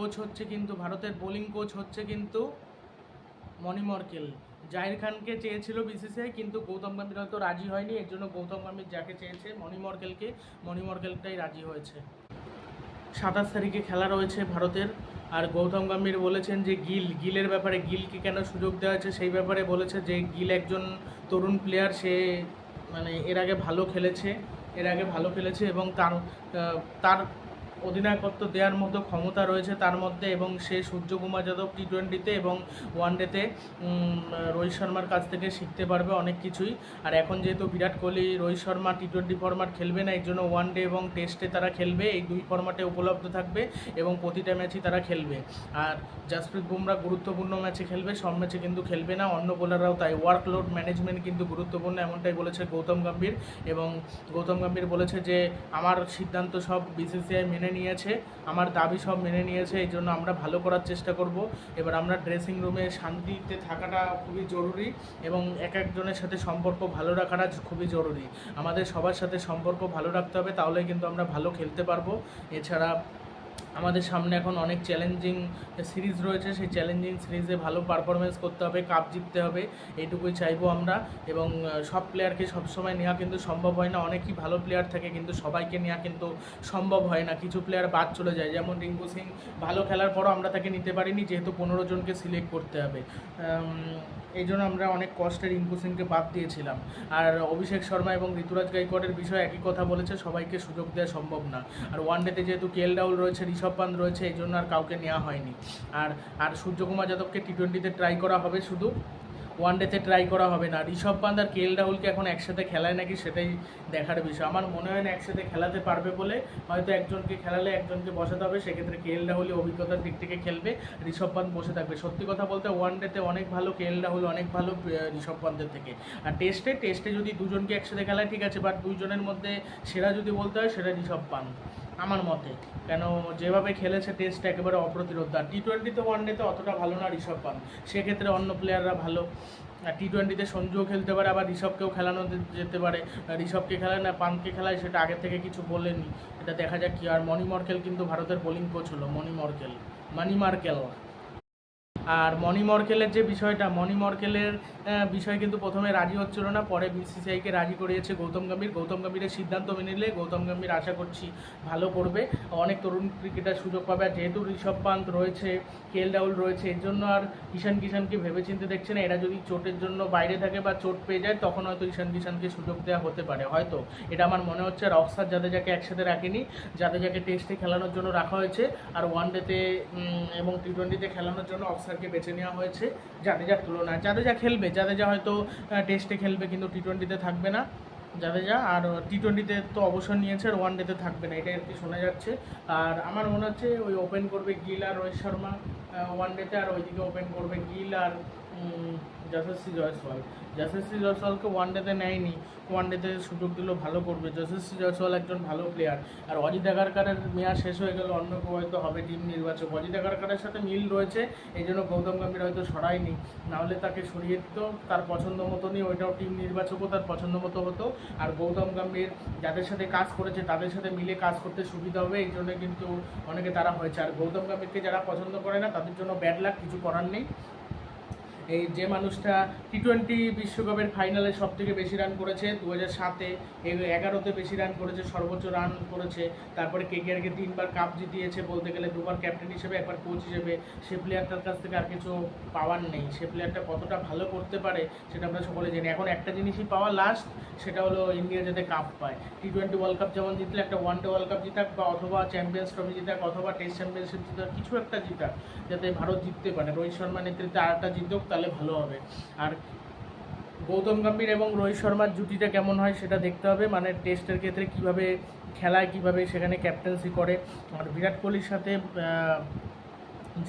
Coach হচ্ছে কিন্তু, ভারতের বোলিং কোচ হচ্ছে কিন্তু মণিমর্কেল জাহির খানকে চেয়েছিল বিসিসিআই কিন্তু গৌতম গম্ভীর হয়তো রাজি হয়নি, এর জন্য গৌতম গম্ভীর যাকে চেয়েছে মণিমর্কেলকে মণিমর্কেলটাই রাজি হয়েছে। সাতাশ তারিখে খেলা রয়েছে ভারতের, আর গৌতম গম্ভীর বলেছেন যে গিল, গিলের ব্যাপারে গিলকে কেন সুযোগ দেওয়া হয়েছে সেই ব্যাপারে বলেছে যে গিল একজন তরুণ প্লেয়ার সে মানে এর আগে ভালো খেলেছে, এর আগে ভালো খেলেছে এবং তার তার অধিনায়কত্ব দেওয়ার মতো ক্ষমতা রয়েছে তার মধ্যে এবং সে সূর্যকুমার যাদব টি টোয়েন্টিতে এবং ওয়ানডেতে রোহিত শর্মার কাছ থেকে শিখতে পারবে অনেক কিছুই। আর এখন যেহেতু Virat Kohli, Rohit Sharma T twenty format খেলবে না, এর জন্য ওয়ানডে এবং টেস্টে তারা খেলবে, এই দুই ফরম্যাটে উপলব্ধ থাকবে এবং প্রতিটা ম্যাচই তারা খেলবে। আর জাসপ্রীত বুমরা গুরুত্বপূর্ণ ম্যাচে খেলবে, সব ম্যাচে কিন্তু খেলবে না, অন্য বোলাররাও তাই। ওয়ার্কলোড ম্যানেজমেন্ট কিন্তু গুরুত্বপূর্ণ, এমনটাই বলেছে গৌতম গম্ভীর। এবং গৌতম গম্ভীর বলেছে যে, আমার সিদ্ধান্ত সব বিসিসিআই মেনে নিয়েছে, আমার দাবি সব মেনে নিয়েছে, এই জন্য আমরা ভালো করার চেষ্টা করব। এবার আমরা ড্রেসিং রুমে শান্তিতে থাকাটা খুবই জরুরি এবং এক একজনের সাথে সম্পর্ক ভালো রাখাটা খুবই জরুরি। আমাদের সবার সাথে সম্পর্ক ভালো রাখতে হবে তাহলে কিন্তু আমরা ভালো খেলতে পারব। এছাড়া আমাদের সামনে এখন অনেক চ্যালেঞ্জিং সিরিজ রয়েছে। সেই চ্যালেঞ্জিং সিরিজে ভালো পারফরমেন্স করতে হবে কাপ জিততে হবে, এইটুকুই চাইব আমরা। এবং সব প্লেয়ারকে সবসময় নেওয়া কিন্তু সম্ভব হয় না। অনেকই ভালো প্লেয়ার থাকে কিন্তু সবাইকে নেওয়া কিন্তু সম্ভব হয় না। কিছু প্লেয়ার বাদ চলে যায়। যেমন রিঙ্কু সিং, ভালো খেলার পরও আমরা তাকে নিতে পারিনি, যেহেতু পনেরো জনকে সিলেক্ট করতে হবে। এই জন্য আমরা অনেক কষ্টে রিঙ্কু সিংকে বাদ দিয়েছিলাম। আর অভিষেক শর্মা এবং ঋতুরাজ গাইকোয়াড়ের বিষয়ে একই কথা বলেছে, সবাইকে সুযোগ দেওয়া সম্ভব না। আর ওয়ানডেতে যেহেতু কেএল রাহুল রয়েছে পান্ত রয়েছে, এই জন্য আর কাউকে নেওয়া হয়নি। আর আর সূর্যকুমার যাদবকে টি টোয়েন্টিতে ট্রাই করা হবে শুধু? ওয়ান ডেতে ট্রাই করা হবে না। ঋষভ পান্ত আর কেএল রাহুলকে এখন একসাথে খেলায় নাকি সেটাই দেখার বিষয়। আমার মনে হয় না একসাথে খেলাতে পারবে বলে, হয়তো একজনকে খেলালে একজনকে বসাতে হবে, সেক্ষেত্রে কেএল রাহুলই অভিজ্ঞতার দিক থেকে খেলবে, ঋষভ পান্ত বসে থাকবে। সত্যি কথা বলতে ওয়ানডেতে অনেক ভালো কেএল রাহুল, অনেক ভালো ঋষভ পান্তের থেকে। আর টেস্টে টেস্টে যদি দুজনকে একসাথে খেলায়, ঠিক আছে বাট দুইজনের মধ্যে সেরা যদি বলতে হয়, সেটা ঋষভ পান্ত। আমার মতে। কেন যেভাবে খেলেছে টেস্ট একেবারে অপ্রতিরোধ। আর টি টোয়েন্টিতে ওয়ানডেতে অতটা ভালো না ঋষভ পান সেক্ষেত্রে অন্য প্লেয়াররা ভালো। আর টি টোয়েন্টিতে সঞ্জুও খেলতে পারে, আবার ঋষভকেও খেলানো যেতে পারে। ঋষভকে খেলায় না পানকে খেলায় সেটা আগে থেকে কিছু বলেনি। এটা দেখা যাক কি আর মনি মর্কেল কিন্তু ভারতের বোলিং কোচ হলো মনি মর্কেল। মানি মার্কেল। আর মণি মর্কেলের যে বিষয়টা, মণি মর্কেলের বিষয় কিন্তু প্রথমে রাজি হচ্ছিল না, পরে বিসিসিআইকে রাজি করিয়েছে গৌতম গম্ভীর। গৌতম গম্ভীরের সিদ্ধান্ত মেনে নিলে গৌতম গম্ভীর আশা করছি ভালো করবে। অনেক তরুণ ক্রিকেটার সুযোগ পাবে। আর যেহেতু ঋষভ পান্ত রয়েছে কেএল রাহুল রয়েছে, এর জন্য আর ঈশান কিষানকে ভেবেচিন্তে দেখছে না। এরা যদি চোটের জন্য বাইরে থাকে বা চোট পেয়ে যায়, তখন হয়তো ঈশান কিষানকে সুযোগ দেওয়া হতে পারে। হয়তো এটা আমার মনে হচ্ছে আর অক্সার জাদেজাকে একসাথে রাখেনি। জাদেজাকে টেস্টে খেলানোর জন্য রাখা হয়েছে। আর ওয়ানডেতে এবং টি টোয়েন্টিতে খেলানোর জন্য অক্সারকে বেছে নেওয়া হয়েছে জাদেজার তুলনায় জাদেজা খেলবে, জাদেজা হয়তো টেস্টে খেলবে, কিন্তু টি টোয়েন্টিতে থাকবে না। জাদেজা, আর টি টোয়েন্টিতে তো অবসর নিয়েছে, আর ওয়ান ডেতে থাকবে না, এটাই আর কি শোনা যাচ্ছে। আর আমার মনে হচ্ছে ওই ওপেন করবে গিল আর রোহিত শর্মা ওয়ান ডেতে আর ওইদিকে ওপেন করবে গিল আর যশস্বী জয়সওয়াল। যশস্বী জয়সওয়ালকে ওয়ান ডেতে নেয়নি ওয়ান ডেতে সুযোগ দিল, ভালো করবে। যশস্বী জয়সওয়াল একজন ভালো প্লেয়ার আর অজিত আগারকারের মেয়াদ শেষ হয়ে গেল অন্য কেউ হয়তো হবে টিম নির্বাচক। অজিত আগারকারের সাথে মিল রয়েছে, এই জন্য গৌতম গম্ভীর হয়তো সরায়নি। নাহলে তাকে সরিয়ে দিত, তার পছন্দ মতো মতনই ওইটাও টিম নির্বাচকও তার পছন্দ মতো হতো। আর গৌতম গম্ভীর যাদের সাথে কাজ করেছে, তাদের সাথে মিলে কাজ করতে সুবিধা হবে, এই জন্য কিন্তু অনেকে তারা হয়েছে। আর গৌতম গম্ভীরকে যারা পছন্দ করে না, তাদের জন্য ব্যাড লাক কিছু করার নেই। এই যে মানুষটা টি টোয়েন্টি বিশ্বকাপের ফাইনালে সব থেকে বেশি রান করেছে। দু হাজার সাতে এগারোতে বেশি রান করেছে, সর্বোচ্চ রান করেছে। তারপরে কেকেআরকে তিনবার কাপ জিতিয়েছে বলতে গেলে দুবার ক্যাপ্টেন হিসেবে, একবার কোচ হিসেবে। সে প্লেয়ারটার কাছ থেকে আর কিছু পাওয়ার নেই। সে প্লেয়ারটা কতটা ভালো করতে পারে সেটা আমরা সকলে জানি। এখন একটা জিনিসই পাওয়া লাস্ট সেটা হলো ইন্ডিয়া যাতে কাপ পায়। টি টোয়েন্টি ওয়ার্ল্ড কাপ যেমন জিতলে একটা ওয়ান ডে ওয়ার্ল্ড কাপ জিতাক বা অথবা চ্যাম্পিয়ন্স ট্রফি জিতাক অথবা টেস্ট চ্যাম্পিয়নশিপ জিতাক, কিছু একটা জিতাক, যাতে ভারত জিততে পারে। রোহিত শর্মা নেতৃত্বে আরেকটা জিতুক, তাহলে ভালো হবে। আর গৌতম গম্ভীর এবং রোহিত শর্মার জুটিটা কেমন হয় সেটা দেখতে হবে। মানে টেস্টের ক্ষেত্রে কীভাবে খেলায়, কীভাবে সেখানে ক্যাপ্টেন্সি করে। আর বিরাট কোহলির সাথে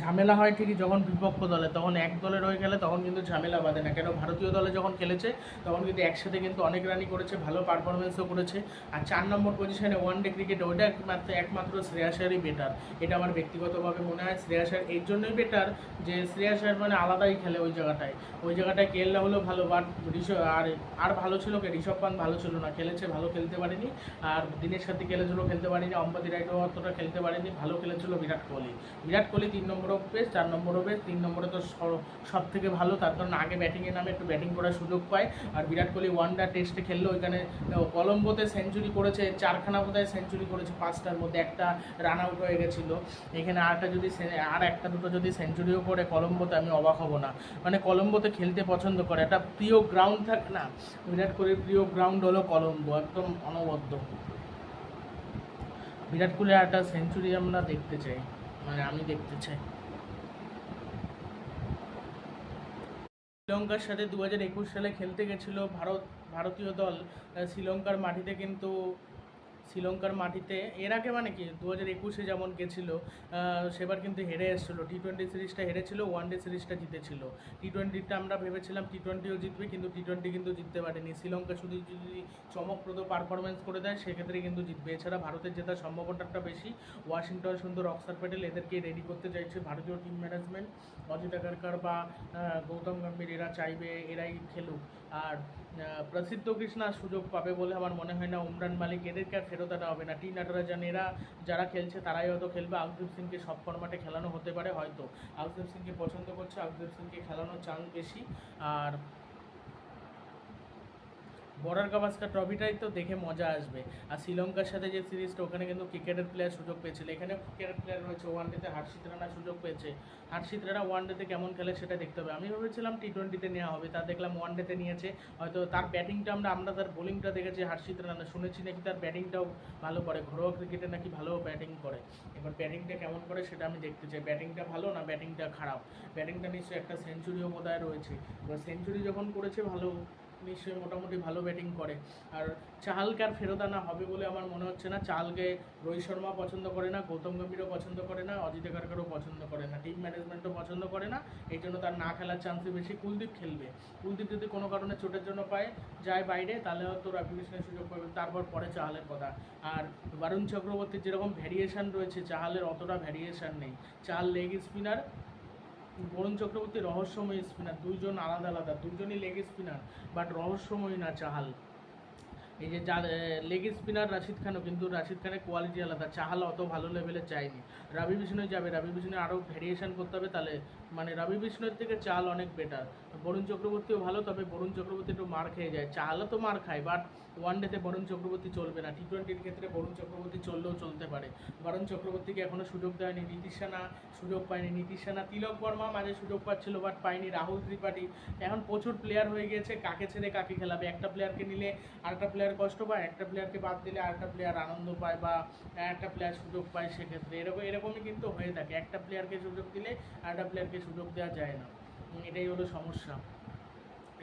ঝামেলা হয় ঠিকই যখন বিপক্ষ দলে, তখন এক দলের রয়ে গেলে তখন কিন্তু ঝামেলা বাঁধে না। কেন? ভারতীয় দলে যখন খেলেছে, তখন কিন্তু একসাথে কিন্তু অনেক রানই করেছে, ভালো পারফরমেন্সও করেছে। আর চার নম্বর পজিশনে ওয়ান ডে ক্রিকেট ওইটা একমাত্র একমাত্র শ্রেয়াসারই বেটার এটা আমার ব্যক্তিগতভাবে মনে হয় শ্রেয়াসার এর জন্যই বেটার যে শ্রেয়াসার মানে আলাদাই খেলে ওই জায়গাটায়। ওই জায়গাটায় কে এল রাহুলও ভালো বাট ঋষভ, আর আর ভালো ছিল কে? ঋষভ পান ভালো ছিল না। খেলেছে, ভালো খেলতে পারেনি। আর দিনের সাথে খেলেছিল, খেলতে পারেনি। অম্পাতি রাইডও অতটা খেলতে পারেনি, ভালো খেলেছিল বিরাট কোহলি। বিরাট কোহলি তিন নম্বরও বেশ চার নম্বর নম্বরও বেশ তিন নম্বরে তো সব থেকে ভালো। তার কারণ আগে ব্যাটিংয়ে নামে একটু ব্যাটিং করার সুযোগ পায়। আর বিরাট কোহলি ওয়ানডার টেস্টে খেললে। ওইখানে কলম্বোতে সেঞ্চুরি করেছে, চারখানা বোধহয় সেঞ্চুরি করেছে পাঁচটার মধ্যে। একটা রান আউট হয়ে গেছিল। এখানে আরটা যদি আর একটা দুটো যদি সেঞ্চুরিও করে, কলম্বোতে আমি অবাক হব না। মানে কলম্বোতে খেলতে পছন্দ করে। একটা প্রিয় গ্রাউন্ড থাকে, না, বিরাট কোহলির প্রিয় গ্রাউন্ড হলো কলম্বো। একদম অনবদ্য। বিরাট কোহলির একটা সেঞ্চুরি আমরা দেখতে চাই। মানে আমি দেখতে চাই। শ্রীলঙ্কার সাথে দু সালে খেলতে গেছিল ভারত, ভারতীয় দল। শ্রীলঙ্কার মাটিতে কিন্তু শ্রীলঙ্কার মাটিতে, এর আগে মানে কি দু হাজার একুশে যেমন গেছিল সেবার কিন্তু হেরে এসেছিল। টি টোয়েন্টি সিরিজটা হেরেছিল ওয়ান ডে সিরিজটা জিতেছিল। টি টোয়েন্টিটা আমরা ভেবেছিলাম টি টোয়েন্টিও জিতবে, কিন্তু টি টোয়েন্টি কিন্তু জিততে পারেনি। শ্রীলঙ্কা শুধু যদি চমকপ্রদ পারফরমেন্স করে দেয়, সেক্ষেত্রে কিন্তু জিতবে। এছাড়া ভারতের জেতার সম্ভাবনাটা বেশি। ওয়াশিংটন সুন্দর অক্সার প্যাটেল এদেরকে রেডি করতে চাইছে। ভারতীয় টিম ম্যানেজমেন্ট অজিত আগারকার বা গৌতম গম্ভীর, এরা চাইবে, এরাই খেলুক। আর প্রসিদ্ধ কৃষ্ণা সুযোগ পাবে বলে আমার মনে হয় না। উমরান মালিক, এদেরকে আর ফেরত আনা হবে না। টি নাটরাজান এরা যারা খেলছে, তারাই হয়তো খেলবে। আকদীপ সিংকে সব ফরম্যাটে খেলানো হতে পারে হয়তো। আকদীপ সিংকে পছন্দ করছে আকদীপ সিংকে খেলানোর চান্স বেশি। আর বর্ডার গাভাস্কার ট্রফিটাই তো দেখে মজা আসবে। আর শ্রীলঙ্কার সাথে যে সিরিজটা, ওখানে কিন্তু ক্রিকেটের প্লেয়ার সুযোগ পেয়েছিল। এখানে ক্রিকেটের প্লেয়ার রয়েছে ওয়ান ডেতে হার্ষিত রানা সুযোগ পেয়েছে। হার্ষিত রানা ওয়ান ডেতে কেমন খেলে সেটা দেখতে হবে। আমি ভেবেছিলাম টি টোয়েন্টিতে নেওয়া হবে, তা দেখলাম ওয়ান ডেতে নিয়েছে। হয়তো তার ব্যাটিংটা আমরা আমরা তার বোলিংটা দেখেছি হার্ষিত রানা। শুনেছি নাকি তার ব্যাটিংটাও ভালো করে। ঘরোয়া ক্রিকেটে নাকি ভালো ব্যাটিং করে। এবার ব্যাটিংটা কেমন করে সেটা আমি দেখতে চাই। ব্যাটিংটা ভালো না ব্যাটিংটা খারাপ? ব্যাটিংটা নিশ্চয়ই একটা সেঞ্চুরিও বোধ রয়েছে। এবার সেঞ্চুরি যখন করেছে ভালো নিশ্চয়ই মোটামুটি ভালো ব্যাটিং করে। আর চাহালকে আর ফেরত আনা হবে বলে আমার মনে হচ্ছে না। চাহালকে রোহিত শর্মা পছন্দ করে না, গৌতম গম্ভীরও পছন্দ করে না, অজিত এগারকারও পছন্দ করে না। টিম ম্যানেজমেন্টও পছন্দ করে না, এই জন্য তার না খেলার চান্সই বেশি। কুলদীপ খেলবে। কুলদীপ যদি কোনো কারণে চোটের জন্য পায়, যায় বাইরে, তাহলে হয়তো রবি বিষ্ণের সুযোগ পাবে। তারপর পরে চাহালের কথা। আর বারুণ চক্রবর্তীর যেরকম ভ্যারিয়েশন রয়েছে, চাহালের অতটা ভ্যারিয়েশান নেই। চাহাল লেগ স্পিনার বরুণ চক্রবর্তী রহস্যময় স্পিনার দুজন আলাদা আলাদা দুজনই লেগ স্পিনার বাট রহস্যময় না চাহাল। এই যে যা লেগ স্পিনার রাশিদ খানও কিন্তু রাশিদ খানের কোয়ালিটি আলাদা, চাহাল অত ভালো লেভেলে চাইনি। রবি বিষ্ণু যাবে, রবি বিষ্ণু আরও ভেরিয়েশন করতে হবে তাহলে মানে রবি বিষ্ণুর থেকে চাল অনেক বেটার বরুণ চক্রবর্তীও ভালো, তবে বরুণ চক্রবর্তী একটু মার খেয়ে যায়। চালও তো মার খায় বাট ওয়ান ডেতে বরুণ চক্রবর্তী চলবে না। টি টোয়েন্টির ক্ষেত্রে বরুণ চক্রবর্তী চললেও চলতে পারে। বরুণ চক্রবর্তীকে এখনও সুযোগ দেয়নি নীতিশ সেনা সুযোগ পায়নি নীতিশ সেনা তিলক বর্মা মাঝে সুযোগ পাচ্ছিল বাট পায়নি রাহুল ত্রিপাঠী। এখন প্রচুর প্লেয়ার হয়ে গিয়েছে, কাকে ছেড়ে কাকে খেলাবে? একটা প্লেয়ারকে নিলে আরেকটা প্লেয়ার কষ্ট পায়, একটা প্লেয়ারকে বাদ দিলে আরেকটা প্লেয়ার আনন্দ পায় বা একটা প্লেয়ার সুযোগ পায় সেক্ষেত্রে। এরকম, এরকমই কিন্তু হয়ে থাকে। একটা প্লেয়ারকে সুযোগ দিলে আরেকটা প্লেয়ারকে সুযোগ দেওয়া যায় না। এটাই হলো সমস্যা।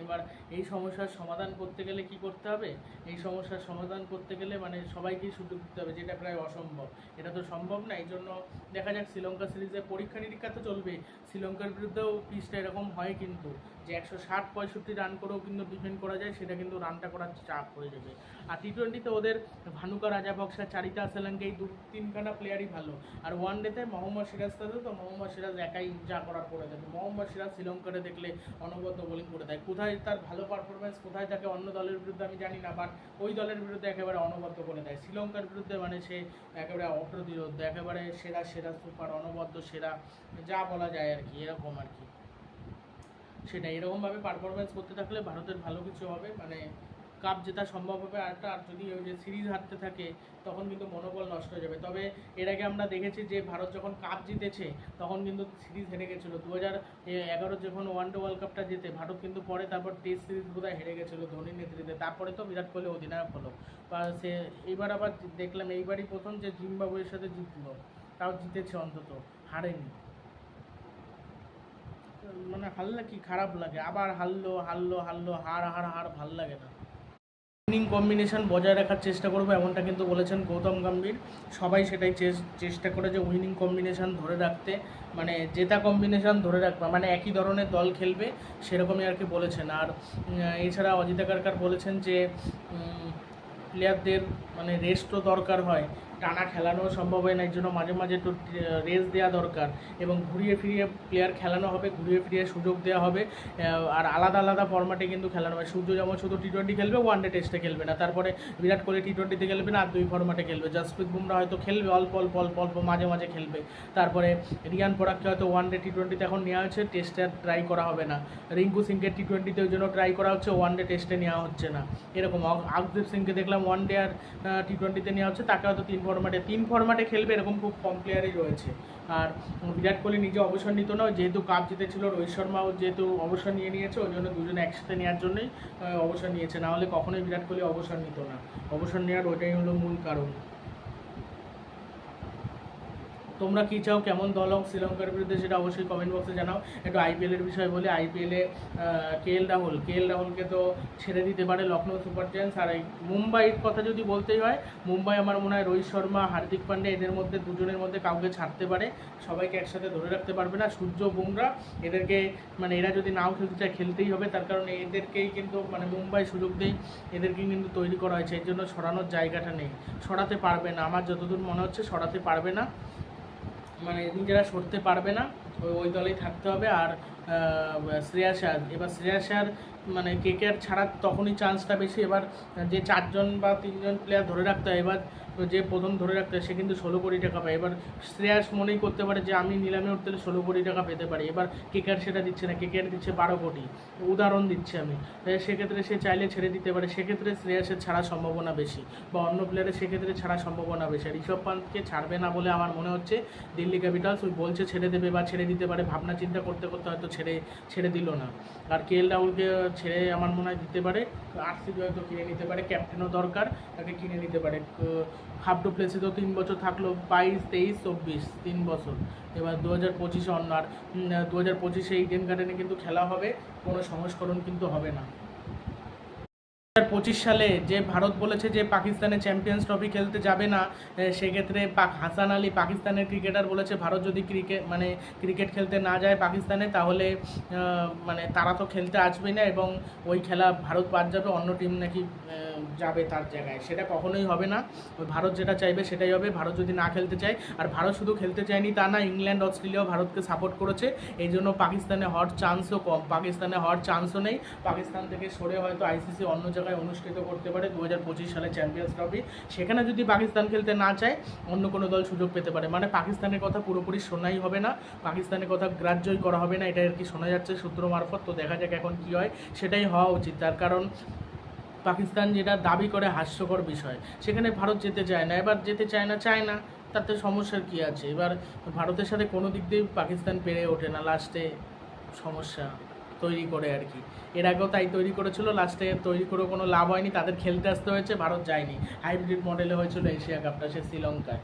এবার এই সমস্যার সমাধান করতে গেলে কি করতে হবে? এই সমস্যার সমাধান করতে গেলে মানে সবাইকেই সুযোগ দিতে হবে, যেটা প্রায় অসম্ভব। এটা তো সম্ভব না এই জন্য দেখা যাক শ্রীলঙ্কা সিরিজে পরীক্ষা নিরীক্ষা তো চলবে শ্রীলঙ্কার বিরুদ্ধেও পিচটা এরকম হয় কিন্তু। যে একশো ষাট পঁয়ষট্টি রান করেও কিন্তু ডিফেন্ড করা যায়, সেটা কিন্তু রানটা করার চাপ হয়ে যাবে। আর টি টোয়েন্টিতে ওদের ভানুকা রাজাবক্সা চারিতা, সেলাঙ্কে, এই দু তিনখানা প্লেয়ারই ভালো। আর ওয়ান ডেতে মোহাম্মদ সিরাজ থাকে তো, মোহাম্মদ সিরাজ একাই যা করার করে দেবে। মোহাম্মদ সিরাজ শ্রীলঙ্কারে দেখলে অনবদ্য বোলিং করে দেয়। কোথায় তার ভালো পারফরমেন্স কোথায় তাকে অন্য দলের বিরুদ্ধে আমি জানি না বাট ওই দলের বিরুদ্ধে একেবারে অনবদ্য করে দেয়। শ্রীলঙ্কার বিরুদ্ধে মানে সে একেবারে অপ্রতিরোধ, একেবারে সেরা সেরা সুপার অনবদ্য, সেরা, যা বলা যায় আর কি, এরকম আর কি। সেটা এরকমভাবে পারফরমেন্স করতে থাকলে ভারতের ভালো কিছু হবে। মানে কাপ জেতা সম্ভব হবে আরটা আর যদি ওই যে সিরিজ হারতে থাকে, তখন কিন্তু মনোবল নষ্ট হয়ে যাবে। তবে এর আগে আমরা দেখেছি যে ভারত যখন কাপ জিতেছে, তখন কিন্তু সিরিজ হেরে গেছিল। দু হাজার এগারো যখন ওয়ান ডে ওয়ার্ল্ড কাপটা জিতে, ভারত কিন্তু পরে তারপর টেস্ট সিরিজ বোধহয় হেরে গেছিল ধোনির নেতৃত্বে। তারপরে তো বিরাট কোহলি অধিনায়ক হলো। বা সে এইবার আবার দেখলাম এইবারই প্রথম যে জিম্বাবুয়ের সাথে জিতলো, তাও জিতেছে অন্তত, হারেনি। মানে হারলে কি খারাপ লাগে? আবার হারলো হারলো হারলো, হার হার হার, ভালো লাগে না। উইনিং কম্বিনেশন বজায় রাখার চেষ্টা করব, এমনটা কিন্তু বলেছেন গৌতম গম্ভীর। সবাই সেটাই চেষ্টা করে যে উইনিং কম্বিনেশন ধরে রাখতে মানে জেতা কম্বিনেশন ধরে রাখবে মানে একই ধরনের দল খেলবে, সেরকমই আর কি বলেছেন। আর এছাড়া অজিতা কারকার বলেছেন যে প্লেয়ারদের মানে রেস্টও দরকার হয় টানা খেলানো সম্ভব হয় না, এর জন্য মাঝে মাঝে একটু রেস্ট দেওয়া দরকার এবং ঘুরিয়ে ফিরিয়ে প্লেয়ার খেলানো হবে, ঘুরিয়ে ফিরিয়ে সুযোগ দেওয়া হবে আর আলাদা আলাদা ফরম্যাটে কিন্তু খেলানো হবে। সূর্য যেমন শুধু টি টোয়েন্টি খেলবে ওয়ান ডে টেস্টে খেলবে না, তারপরে বিরাট কোহলি টি টোয়েন্টিতে খেলবে না, আর দুই ফরম্যাটে খেলবে। জসপ্রীত বুমরা হয়তো খেলবে, অল্প অল্প অল্প অল্প, মাঝে মাঝে খেলবে। তারপরে রিয়ান পরাগকে হয়তো ওয়ান ডে টি টোয়েন্টিতে এখন নেওয়া হচ্ছে টেস্টে আর ট্রাই করা হবে না। রিঙ্কু সিংকে টি টোয়েন্টিতে ওই জন্য ট্রাই করা হচ্ছে ওয়ান ডে টেস্টে নেওয়া হচ্ছে না। এরকম আকদীপ সিংকে দেখলাম ওয়ান ডে আর টি টোয়েন্টিতে নেওয়া হচ্ছে, তাকে হয়তো তিন ফরম্যাটে তিন ফরম্যাটে খেলবে এরকম খুব কম প্লেয়ারই রয়েছে। আর বিরাট কোহলি নিজে অবসর নিত না যেহেতু কাপ জিতেছিল, রোহিত শর্মাও যেহেতু অবসর নিয়ে নিয়েছে, ওই জন্য দুজনে একসাথে নেওয়ার জন্যই অবসর নিয়েছে। না হলে কখনোই বিরাট কোহলি অবসর নিত না। অবসর নেওয়ার ওইটাই হলো মূল কারণ। তোমরা কী চাও, কেমন দল হোক, শ্রীলঙ্কার বিরুদ্ধে সেটা অবশ্যই কমেন্ট বক্সে জানাও। একটু আইপিএলের বিষয়ে বলি আইপিএলে কে এল রাহুল কে এল রাহুলকে তো ছেড়ে দিতে পারে লখনৌ সুপার জায়ান্টস। আর এই মুম্বাইয়ের কথা যদি বলতেই হয়, মুম্বাই আমার মনে হয় রোহিত শর্মা, হার্দিক পান্ডে এদের মধ্যে, দুজনের মধ্যে কাউকে ছাড়তে পারে। সবাইকে একসাথে ধরে রাখতে পারবে না। সূর্য বুমরা, এদেরকে মানে এরা যদি নাও খেলতে চায়, খেলতেই হবে। তার কারণে এদেরকেই কিন্তু মানে মুম্বাই সুযোগ দেই, এদেরকেই কিন্তু তৈরি করা হয়েছে। এর জন্য সরানোর জায়গাটা নেই। সরাতে পারবে না। আমার যতদূর মনে হচ্ছে, সরাতে পারবে না। মানে নিজেরা সরতে পারবে না ওই দলেই থাকতে হবে। আর আহ, শ্রেয়াস এবার শ্রেয়াস আয়ার মানে কেকেআর ছাড়ার তখনই চান্সটা বেশি। এবার যে চারজন বা তিনজন প্লেয়ার ধরে রাখতে হয় এবার যে প্রথম ধরে রাখতে হয় সে কিন্তু ষোলো কোটি টাকা পায়। এবার শ্রেয়াস মনেই করতে পারে যে আমি নিলামে উঠতে ষোলো কোটি টাকা পেতে পারি। এবার কেকেআর সেটা দিচ্ছে না। কেকেআর দিচ্ছে বারো কোটি। উদাহরণ দিচ্ছি আমি। সেক্ষেত্রে সে চাইলে ছেড়ে দিতে পারে। সেক্ষেত্রে শ্রেয়াসের ছাড়ার সম্ভাবনা বেশি বা অন্য প্লেয়ারের সেক্ষেত্রে ছাড়া সম্ভাবনা বেশি। আর ঋষভ পান্তকে ছাড়বে না বলে আমার মনে হচ্ছে দিল্লি ক্যাপিটালস ওই বলছে ছেড়ে দেবে বা ছেড়ে দিতে পারে। ভাবনা চিন্তা করতে করতে হয়তো ছেড়ে ছেড়ে দিল না। আর কে এল রাহুলকে ছেড়ে আমার মনে হয় দিতে পারে। আর আরসিবি হয়তো কিনে নিতে পারে ক্যাপ্টেনও দরকার, তাকে কিনে নিতে পারে। হাফ টু প্লেসে তো তিন বছর থাকল, বাইশ, তেইশ, চব্বিশ, তিন বছর। এবার দু হাজার পঁচিশে অন্য আর দু হাজার পঁচিশে ইডেন গার্ডেনে কিন্তু খেলা হবে, কোনো সংস্করণ কিন্তু হবে না। হাজার পঁচিশ সালে যে ভারত বলেছে যে পাকিস্তানে চ্যাম্পিয়ন্স ট্রফি খেলতে যাবে না সেক্ষেত্রে পাক, হাসান আলী পাকিস্তানের ক্রিকেটার বলেছে, ভারত যদি ক্রিকেট মানে ক্রিকেট খেলতে না যায় পাকিস্তানে, তাহলে মানে তারা তো খেলতে আসবে না এবং ওই খেলা ভারত বাদ যাবে, অন্য টিম নাকি যাবে তার জায়গায়। সেটা কখনোই হবে না। ভারত যেটা চাইবে সেটাই হবে। ভারত যদি না খেলতে চায়, আর ভারত শুধু খেলতে চায়নি তা না, ইংল্যান্ড, অস্ট্রেলিয়াও ভারতকে সাপোর্ট করেছে। এই জন্য পাকিস্তানে হওয়ার চান্সও কম। পাকিস্তানে হওয়ার চান্সও নেই। পাকিস্তান থেকে সরে হয়তো আইসিসি অন্য জায়গায় অনুষ্ঠিত করতে পারে দু হাজার পঁচিশ সালে চ্যাম্পিয়ন্স ট্রফি। সেখানে যদি পাকিস্তান খেলতে না চায়, অন্য কোনো দল সুযোগ পেতে পারে। মানে পাকিস্তানের কথা পুরোপুরি শোনাই হবে না। পাকিস্তানের কথা গ্রাহ্যই করা হবে না। এটা আর কি শোনা যাচ্ছে সূত্র মারফত। তো দেখা যাক এখন কী হয়। সেটাই হওয়া উচিত। তার কারণ পাকিস্তান যেটা দাবি করে হাস্যকর বিষয়। সেখানে ভারত যেতে চায় না। এবার যেতে চায় না চায় না। তাতে সমস্যার কী আছে? এবার ভারতের সাথে কোনো দিক দিয়েই পাকিস্তান পেরে ওঠে না। লাস্টে সমস্যা। তৈরি করে আর কি। এর আগেও তাই তৈরি করেছিল লাস্টে তৈরি করে কোনো লাভ হয়নি, তাদের খেলতে আসতে হয়েছে, ভারত যায়নি। হাইব্রিড মডেলে হয়েছিল এশিয়া কাপটা সে শ্রীলঙ্কায়।